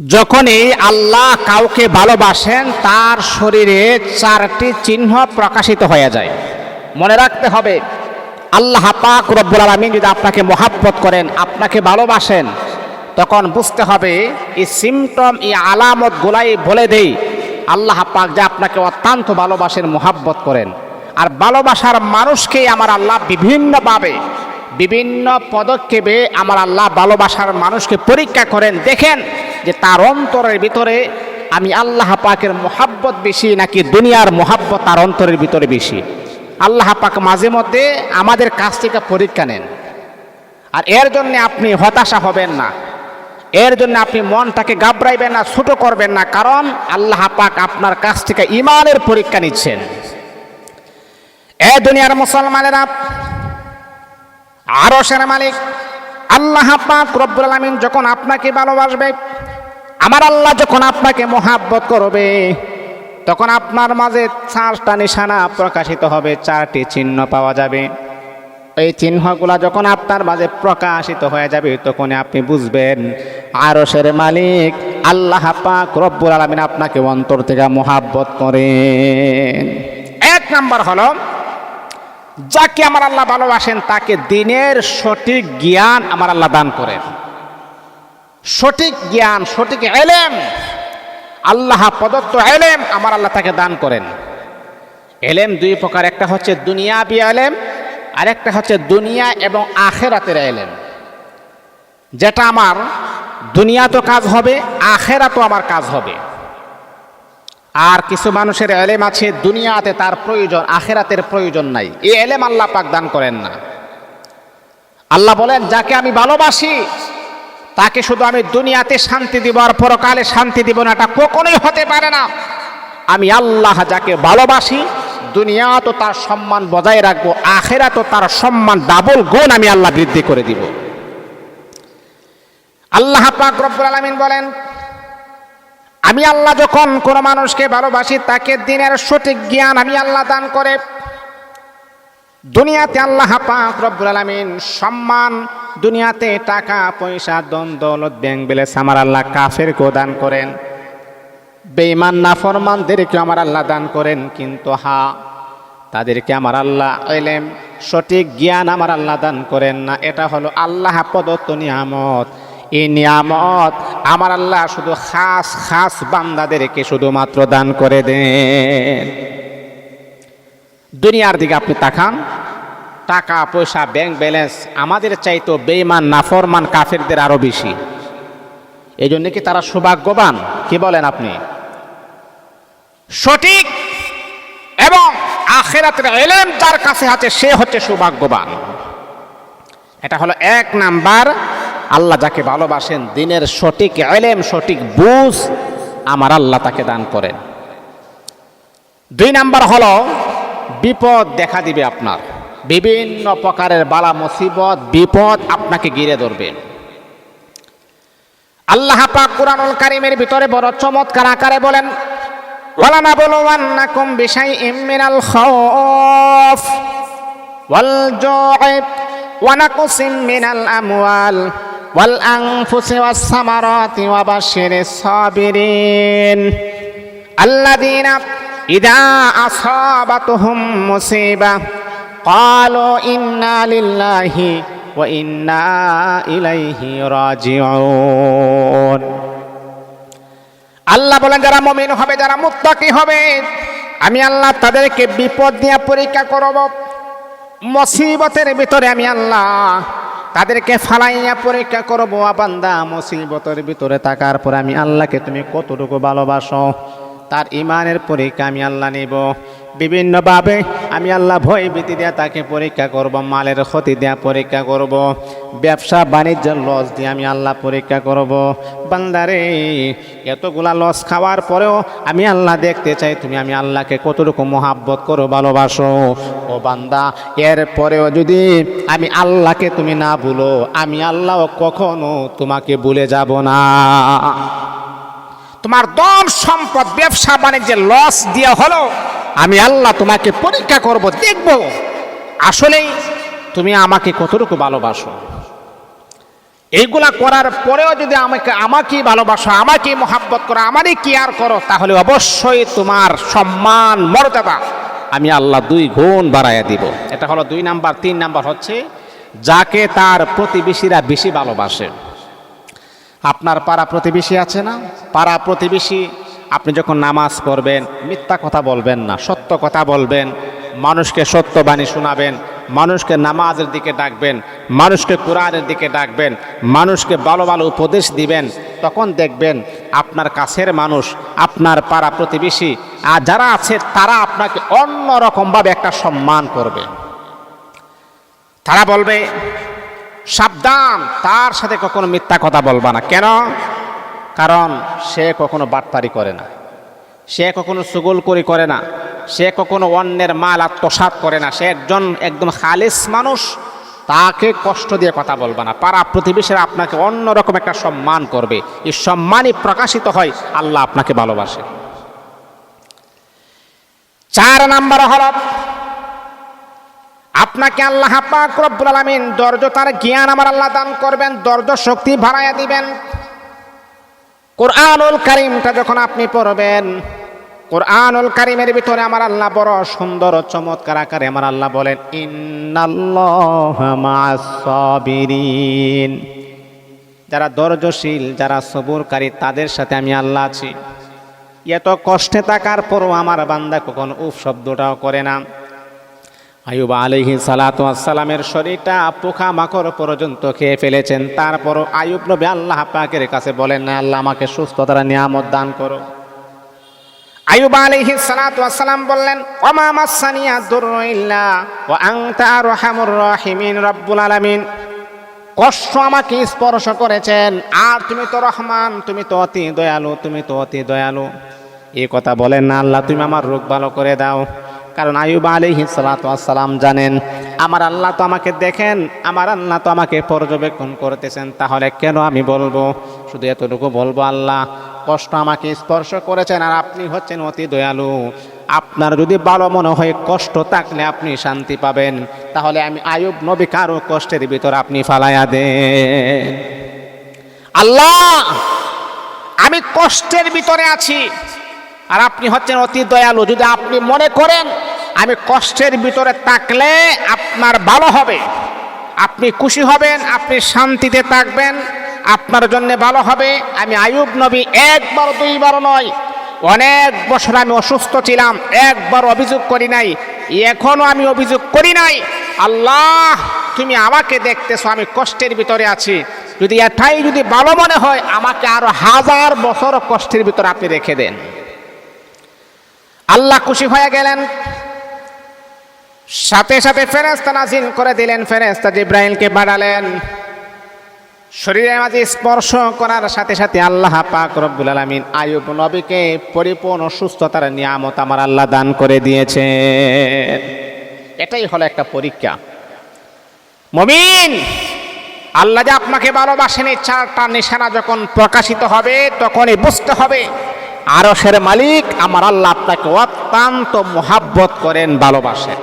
যখনই আল্লাহ কাউকে ভালোবাসেন, তার শরীরে চারটি চিহ্ন প্রকাশিত হয়ে যায়। মনে রাখতে হবে, আল্লাহ পাক রব্বুল আলমিন যদি আপনাকে মহাব্বত করেন, আপনাকে ভালোবাসেন, তখন বুঝতে হবে, এই সিমটম এই আলামত গোলাই বলে দেই, আল্লাহ পাক যে আপনাকে অত্যন্ত ভালোবাসেন, মহাব্বত করেন। আর ভালোবাসার মানুষকেই আমার আল্লাহ বিভিন্নভাবে, বিভিন্ন পদক্ষেপে আমার আল্লাহ ভালোবাসার মানুষকে পরীক্ষা করেন। দেখেন যে তার অন্তরের ভিতরে আমি আল্লাহ পাকের মোহাব্বত বেশি নাকি দুনিয়ার মোহাব্বত তার অন্তরের ভিতরে বেশি? আল্লাহ পাক মাঝে মধ্যে আমাদের কাছ থেকে পরীক্ষা নেন। আর এর জন্য আপনি হতাশা হবেন না। এর জন্য আপনি মনটাকে গাবড়াইবেন না, ছোট করবেন না। কারণ আল্লাহ পাক আপনার কাছ থেকে ইমানের পরীক্ষা নিচ্ছেন। এ দুনিয়ার মুসলমানেরা সেনা মালিক, আল্লাহ পাক রব্বুল আলামিন যখন আপনাকে ভালোবাসবে আমার আল্লাহ যখন আপনাকে মোহাব্বত করবে, তখন আপনার মাঝে চারটা নিশানা প্রকাশিত হবে, চারটি চিহ্ন পাওয়া যাবে। এই চিহ্নগুলা যখন আপনার মাঝে প্রকাশিত হয়ে যাবে, তখন আপনি বুঝবেন, আরশের মালিক আল্লাহ পাক রব্বুল আলামিন আপনাকে অন্তর থেকে মোহাব্বত করেন। এক নাম্বার হলো, যাকে আমার আল্লাহ ভালোবাসেন, তাকে দিনের সঠিক জ্ঞান আমার আল্লাহ দান করেন। সঠিক জ্ঞান, সঠিক এলেম, আল্লাহ প্রদত্ত এলেম আমার আল্লাহ তাকে দান করেন। এলেম দুই প্রকার, একটা হচ্ছে দুনিয়াবি এলেম আর একটা হচ্ছে দুনিয়া এবং আখেরাতের এলেম। যেটা আমার দুনিয়া তো কাজ হবে, আখেরাতও আমার কাজ হবে। আর কিছু মানুষের এলেম আছে, দুনিয়াতে তার প্রয়োজন, আখেরাতের প্রয়োজন নাই। এই এলেম আল্লাহ পাক দান করেন না। আল্লাহ বলেন, যাকে আমি ভালোবাসি তাকে শুধু আমি দুনিয়াতে শান্তি দিব আর পরকালে শান্তি দিব না, এটা কখনোই হতে পারে না। আমি আল্লাহ যাকে ভালোবাসি, দুনিয়া তো তার সম্মান বজায় রাখব, আখেরা তো তার সম্মান ডাবল গুণ আমি আল্লাহ বৃদ্ধি করে দিব। আল্লাহ পাক রব্বুল আলামিন বলেন, আমি আল্লাহ যখন কোনো মানুষকে ভালোবাসি, তাকে দিনের সঠিক জ্ঞান আমি আল্লাহ দান করে। দুনিয়াতে আল্লাহ পাক রব্বুল আলামিন সম্মান, দুনিয়াতে টাকা, পয়সা দন দৌলত, ব্যাংক বেলেস আমার আল্লাহ কাফেরকেও দান করেন। বেঈমান নাফরমানদেরকে আমার আল্লাহ দান করেন, কিন্তু হা, তাদেরকে আমার আল্লাহ এলেম, সঠিক জ্ঞান আমার আল্লাহ দান করেন না। এটা হলো আল্লাহ প্রদত্ত নিয়ামত। এই নিয়ামত আমার আল্লাহ শুধু খাস খাস বান্দাদেরকে শুধুমাত্র দান করে দেন। দুনিয়ার দিকে আপনি তাকান, টাকা, পয়সা ব্যাংক ব্যালেন্স আমাদের চাইতো বেইমান নাফরমান কাফেরদের আরও বেশি। এই জন্য কি তারা সৌভাগ্যবান? কি বলেন আপনি? সঠিক এবং আখেরাতের এলেম যার কাছে আছে, সে হচ্ছে সৌভাগ্যবান। এটা হলো এক নাম্বার, আল্লাহ যাকে ভালোবাসেন, দিনের সঠিক এলেম, সঠিক বুঝ, আমার আল্লাহ তাকে দান করেন। দুই নাম্বার হলো বিপদ দেখা দিবে আপনার। বিভিন্ন প্রকারের বালা মুসিবত, বিপদ আপনাকে ঘিরে ধরবে। আল্লাহ পাক কুরআনুল কারীমের ভিতরে বড় চমৎকার আকারে বলেন, ওয়ালানা বলওয়ান্নাকুম বিশাইইম মিনাল খাউফ ওয়াল জু'i ওয়া মিনাল আমওয়াল ওয়াল আনফুসি ওয়াস সামারাতি ওয়া সাবিরিন। আল্লাযীনা রাজিউন। আল্লাহ বলেন, যারা মমিন হবে, যারা মুত্তাকি হবে, আমি আল্লাহ তাদেরকে বিপদ নিয়ে পরীক্ষা করব। মুসিবতের ভিতরে আমি আল্লাহ তাদেরকে ফালাইয়া পরীক্ষা করব। বান্দা, মুসিবতের ভিতরে থাকার পর আমি আল্লাহকে তুমি কতটুকু ভালোবাসো? তার ইমানের পরীক্ষা আমি আল্লাহ নিব। বিভিন্নভাবে আমি আল্লাহ ভয় ভীতি দেয়া তাকে পরীক্ষা করব, মালের ক্ষতি দেয়া পরীক্ষা করব, ব্যবসা বাণিজ্যের লস দিয়ে আমি আল্লাহ পরীক্ষা করব। বান্দারে, এতগুলা লস খাওয়ার পরেও আমি আল্লাহ দেখতে চাই, তুমি আমি আল্লাহকে কতটুকু মহাব্বত করো, ভালোবাসো। ও বান্দা, এর পরেও যদি আমি আল্লাহকে তুমি না ভুলো, আমি আল্লাহ কখনো তোমাকে ভুলে যাব না। তোমার দম সম্পদ ব্যবসা বাণিজ্যের লস দিয়া হলো, আমি আল্লাহ তোমাকে পরীক্ষা করব, দেখব। আসলেই তুমি আমাকে কতটুকু ভালোবাসো? এইগুলা করার পরেও যদি আমাকে, আমাকেই ভালোবাসো, আমাকেই মোহাব্বত করো, আমারই কেয়ার করো, তাহলে অবশ্যই তোমার সম্মান, মর্যাদা আমি আল্লাহ দুই গুণ বাড়াইয়া দিব। এটা হলো দুই নাম্বার, তিন নাম্বার হচ্ছে, যাকে তার প্রতিবেশীরা বেশি ভালোবাসে। আপনার পাড়া প্রতিবেশী আছে না? পাড়া প্রতিবেশী, আপনি যখন নামাজ পড়বেন, মিথ্যা কথা বলবেন না, সত্য কথা বলবেন, মানুষকে সত্য বাণী শোনাবেন, মানুষকে নামাজের দিকে ডাকবেন, মানুষকে কোরআনের দিকে ডাকবেন, মানুষকে ভালো ভালো উপদেশ দিবেন, তখন দেখবেন আপনার কাছের মানুষ, আপনার পাড়া প্রতিবেশী, আর যারা আছে তারা আপনাকে অন্য রকমভাবে একটা সম্মান করবে। তারা বলবে সাবধান, তার সাথে কখনো মিথ্যা কথা বলবা না। কেন? কারণ সে কখনো বাটপারি করে না। সে কখনো সুগলকরি করে না। সে কখনো অন্যের মাল আত্মসাৎ করে না। সে একজন একদম খালিস মানুষ, তাকে কষ্ট দিয়ে কথা বলবে না। পাড়া প্রতিবেশীরা আপনাকে অন্যরকম একটা সম্মান করবে। এই সম্মানই প্রকাশিত হয়, আল্লাহ আপনাকে ভালোবাসে। চার নাম্বার হল আপনাকে আল্লাহ পাক রব্বুল আলামিন দর্জ তার জ্ঞান আমার আল্লাহ দান করবেন, দর্জ শক্তি বাড়াইয়া দিবেন। কোরআনুল কারিমটা যখন আপনি পড়বেন, কোরআনুল কারিমের ভিতরে আমার আল্লাহ বড় সুন্দর চমৎকার আকারে আমার আল্লাহ বলেন, ইন্নাল্লাহা মা'আস সাবিরিন। যারা ধৈর্যশীল যারা সবুরকারী, তাদের সাথে আমি আল্লাহ আছি। এত কষ্টে থাকার পরও আমার বান্দা কখন উফ শব্দটাও করে না। আয়ুব আলহি সালাতামের শরীরটা পোখা মাকড় পর্যন্ত খেয়ে ফেলেছেন। তারপরও আয়ুব নবী আল্লাহ পাকের কাছে বলেন না আল্লাহ, আমাকে সুস্থতার নিয়ামত দান করো। আয়ুব আলহি সালাতাম বললেন, ওমা মাসানিয়া দুর্ইল্লা ও আংতা রহামুর রহিমিন রব্বুল আলামিন। কষ্ট আমাকে স্পর্শ করেছেন। আর তুমি তো রহমান, তুমি তো অতি দয়ালু, তুমি তো অতি দয়ালু। এই কথা বলেন না, আল্লাহ, তুমি আমার রোগ ভালো করে দাও। কারণ আয়ুব আলিহি সালাম জানেন, আমার আল্লাহ তো আমাকে দেখেন, আমার আল্লাহ তো আমাকে পর্যবেক্ষণ করতেছেন, তাহলে কেন আমি বলব? শুধু এতটুকু বলব আল্লাহ, কষ্ট আমাকে স্পর্শ করেছেন আর আপনি হচ্ছেন অতি দয়ালু। আপনার যদি ভালো মনে হয়, কষ্ট থাকলে আপনি শান্তি পাবেন। তাহলে আমি আয়ুব নবী কারও কষ্টের ভিতর আপনি ফালাইয়া দেন। আল্লাহ, আমি কষ্টের ভিতরে আছি। আর আপনি হচ্ছেন অতি দয়ালু। যদি আপনি মনে করেন, আমি কষ্টের ভিতরে থাকলে আপনার ভালো হবে। আপনি খুশি হবেন, আপনি শান্তিতে থাকবেন, আপনার জন্য ভালো হবে। আমি আয়ুব নবী একবার, দুইবার নয়, অনেক বছর আমি অসুস্থ ছিলাম, একবার অভিযোগ করি নাই, এখনও আমি অভিযোগ করি নাই। আল্লাহ, তুমি আমাকে দেখতেছো, আমি কষ্টের ভিতরে আছি। যদি এটাই যদি ভালো মনে হয়, আমাকে আরও হাজার বছর কষ্টের ভিতরে আপনি রেখে দেন। আল্লাহ খুশি হয়ে গেলেন। সাথে সাথে ফেরেস্তা নাজিল করে দিলেন। ফেরেস্তা জিব্রাইলকে বাড়ালেন। শরীরের মাঝে স্পর্শ করার সাথে সাথে আল্লাহ পাক রব্বুল আলমিন আয়ুব নবীকে পরিপূর্ণ সুস্থতার নিয়ামত আমার আল্লাহ দান করে দিয়েছে এটাই হলো একটা পরীক্ষা। মমিন, আল্লাহ যে আপনাকে ভালোবাসেন, চারটা নিশানা যখন প্রকাশিত হবে, তখনই বুঝতে হবে আরশের মালিক আমার আল্লাহ আপনাকে অত্যন্ত মোহাব্বত করেন ভালোবাসেন।